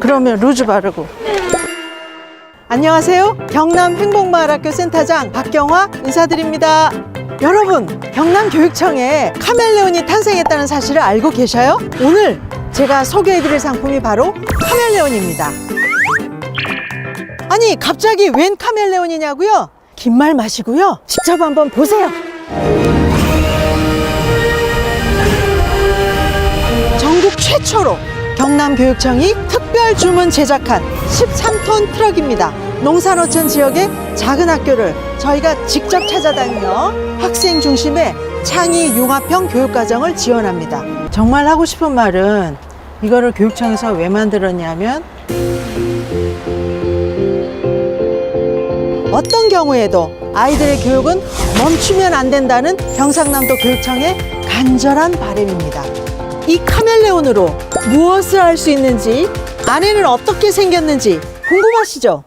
그러면 루즈 바르고. 안녕하세요. 경남 행복마을학교 센터장 박경화 인사드립니다. 여러분, 경남 교육청에 카멜레온이 탄생했다는 사실을 알고 계셔요? 오늘 제가 소개해드릴 상품이 바로 카멜레온입니다. 아니, 갑자기 웬 카멜레온이냐고요? 긴 말 마시고요. 직접 한번 보세요. 전국 최초로 경남교육청이 특별 주문 제작한 13톤 트럭입니다. 농산어촌 지역의 작은 학교를 저희가 직접 찾아다니며 학생 중심의 창의 융합형 교육과정을 지원합니다. 정말 하고 싶은 말은 이거를 교육청에서 왜 만들었냐면 어떤 경우에도 아이들의 교육은 멈추면 안 된다는 경상남도 교육청의 간절한 바람입니다. 이 카멜레온으로 무엇을 할 수 있는지, 안에는 어떻게 생겼는지 궁금하시죠?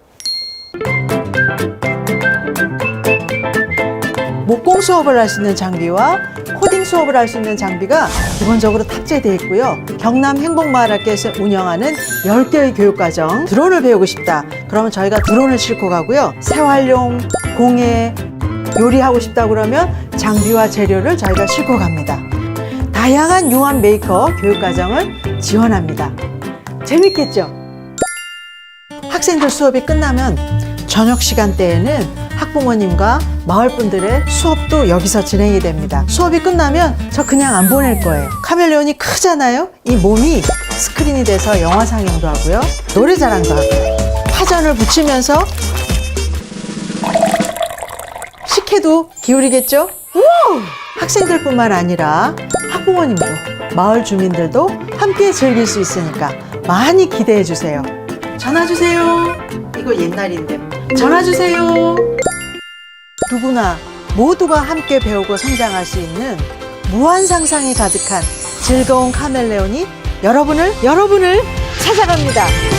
목공 수업을 할 수 있는 장비와 코딩 수업을 할 수 있는 장비가 기본적으로 탑재되어 있고요. 경남 행복마을학교에서 운영하는 10개의 교육과정 드론을 배우고 싶다. 그러면 저희가 드론을 싣고 가고요. 생활용, 공예, 요리하고 싶다 그러면 장비와 재료를 저희가 싣고 갑니다. 다양한 융합 메이커 교육과정을 지원합니다. 재밌겠죠? 학생들 수업이 끝나면 저녁 시간대에는 학부모님과 마을 분들의 수업도 여기서 진행이 됩니다. 수업이 끝나면 저 그냥 안 보낼 거예요. 카멜레온이 크잖아요? 이 몸이 스크린이 돼서 영화 상영도 하고요. 노래 자랑도 하고요. 파전을 붙이면서 식혜도 기울이겠죠? 우! 학생들뿐만 아니라 학부모님도 마을 주민들도 함께 즐길 수 있으니까 많이 기대해 주세요. 전화 주세요. 이거 옛날인데. 전화 주세요. 누구나 모두가 함께 배우고 성장할 수 있는 무한 상상이 가득한 즐거운 카멜레온이 여러분을 여러분을 찾아갑니다.